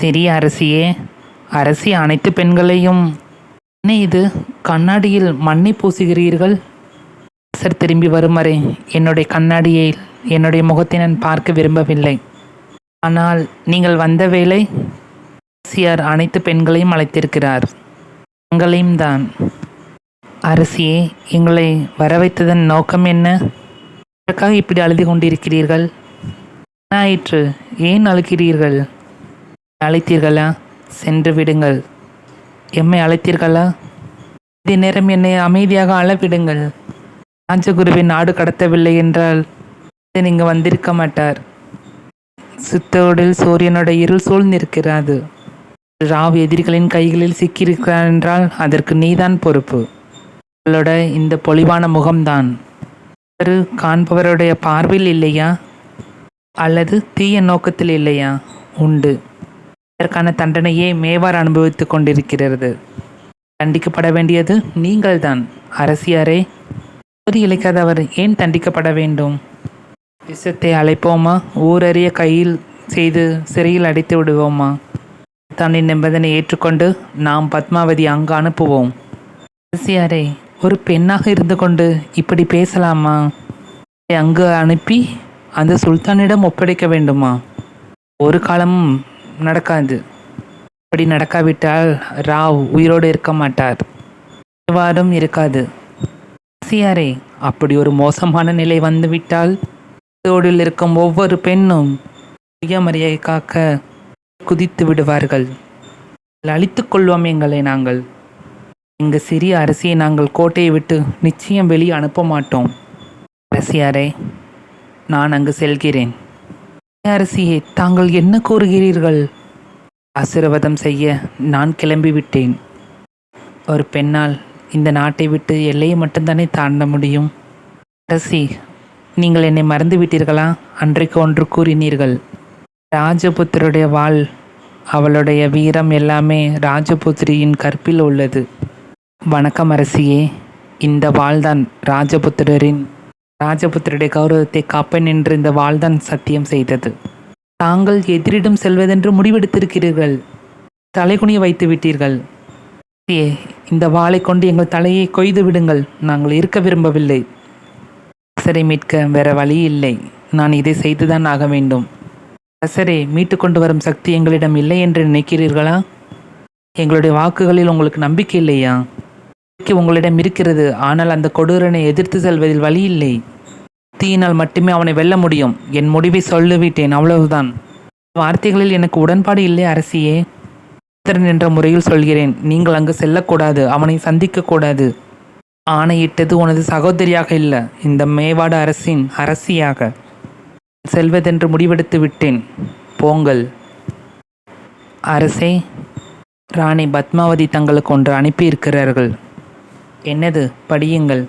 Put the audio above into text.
சிறிய அரசியே அரசி அனைத்து பெண்களையும். என்ன இது? கண்ணாடியில் மண்ணை பூசுகிறீர்கள்? அரசர் திரும்பி வரும் வரை என்னுடைய கண்ணாடியை என்னுடைய முகத்தை நான் பார்க்க விரும்பவில்லை. ஆனால் நீங்கள் வந்த வேளை அரசியார் அனைத்து பெண்களையும் அழைத்திருக்கிறார். உங்களையும் தான். அரசியே எங்களை வர வைத்ததன் நோக்கம் என்ன? எதற்காக இப்படி அழுது கொண்டிருக்கிறீர்கள்? ஆயிற்று ஏன் அழுகிறீர்கள்? அழைத்தீர்களா? சென்று விடுங்கள். எம்மை அழைத்தீர்களா? இது நேரம் என்னை அமைதியாக அளவிடுங்கள். ராஜகுருவை நாடு கடத்தவில்லை என்றால் நீங்க வந்திருக்க மாட்டார். சித்தோடில் சூரியனோட இருள் சூழ்ந்திருக்கிறாது ராவ் எதிரிகளின் கைகளில் சிக்கியிருக்கிறார் என்றால் அதற்கு நீதான் பொறுப்பு. உங்களோட இந்த பொலிவான முகம்தான். ஒரு காண்பவருடைய பார்வையில் இல்லையா? அல்லது தீய நோக்கத்தில் இல்லையா? உண்டு. இதற்கான தண்டனையை மேவார் அனுபவித்துக் கொண்டிருக்கிறது. தண்டிக்கப்பட வேண்டியது நீங்கள்தான். அரசியாரே ஒரு இழைக்காதவர் ஏன் தண்டிக்கப்பட வேண்டும்? விஷத்தை அழைப்போமா? ஊரறிய கையில் செய்து சிறையில் அடைத்து விடுவோமா? தன்னின் நிபந்தனை ஏற்றுக்கொண்டு நாம் பத்மாவதி அங்கு அனுப்புவோம். அரசியாரே ஒரு பெண்ணாக இருந்து கொண்டு இப்படி பேசலாமா? அங்கு அனுப்பி அந்த சுல்தானிடம் ஒப்படைக்க வேண்டுமா? ஒரு காலமும் நடக்காது. அப்படி நடக்காவிட்டால் ராவ் உயிரோடு இருக்க மாட்டார். எவ்வாறும் இருக்காது. சியாரே அப்படி ஒரு மோசமான நிலை வந்துவிட்டால் தோடில் இருக்கும் ஒவ்வொரு பெண்ணும் சுயமரியை காக்க குதித்து விடுவார்கள். அழித்து கொள்வோம் எங்களை நாங்கள். எங்கள் சிறிய அரசியை நாங்கள் கோட்டையை விட்டு நிச்சயம் வெளியே அனுப்ப மாட்டோம். அரசியாரே நான் அங்கு செல்கிறேன். அரசியே தாங்கள் என்ன கூறுகிறீர்கள்? ஆசீர்வாதம் செய்ய நான் கிளம்பிவிட்டேன். ஒரு பெண்ணால் இந்த நாட்டை விட்டு எல்லையை மட்டும்தானே தாண்ட முடியும்? அரசி நீங்கள் என்னை மறந்து விட்டீர்களா அன்றைக்கு ஒன்று கூறினீர்கள். ராஜபுத்திரருடைய வாள் அவளுடைய வீரம் எல்லாமே ராஜபுத்திரியின் கற்பில் உள்ளது. வணக்கம் அரசியே இந்த வாள்தான் ராஜபுத்திரரின் ராஜபுத்திரருடைய கௌரவத்தை காப்பேன் என்று இந்த வாள்தான் சத்தியம் செய்தது. தாங்கள் எதிரிடம் செல்வதென்று முடிவெடுத்திருக்கிறீர்கள். தலைகுனிய வைத்து விட்டீர்கள். ஏ இந்த வாளை கொண்டு எங்கள் தலையை கொய்து விடுங்கள். நாங்கள் இருக்க விரும்பவில்லை. அரசரை மீட்க வேற வழி இல்லை. நான் இதை செய்துதான் ஆக வேண்டும். அரசரை மீட்டு கொண்டு வரும் சக்தி எங்களிடம் இல்லை என்று நினைக்கிறீர்களா? எங்களுடைய வாக்குகளில் உங்களுக்கு நம்பிக்கை இல்லையா? உங்களிடம் இருக்கிறது. ஆனால் அந்த கொடூரனை எதிர்த்து செல்வதில் வழி இல்லை. தீயினால் மட்டுமே அவனை வெல்ல முடியும். என் முடிவை சொல்லிவிட்டேன். அவ்வளவுதான். வார்த்தைகளில் எனக்கு உடன்பாடு இல்லை அரசியே. புத்திரன் என்ற முறையில் சொல்கிறேன். நீங்கள் அங்கு செல்லக்கூடாது. அவனை சந்திக்கக்கூடாது. ஆணையிட்டது உனது சகோதரியாக இல்லை. இந்த மேவாடு அரசின் அரசியாக. செல்வதென்று முடிவெடுத்து விட்டேன். போங்கள். அரசே ராணி பத்மாவதி தங்களுக்கு ஒன்று அனுப்பியிருக்கிறார்கள். என்னது படியுங்கள்.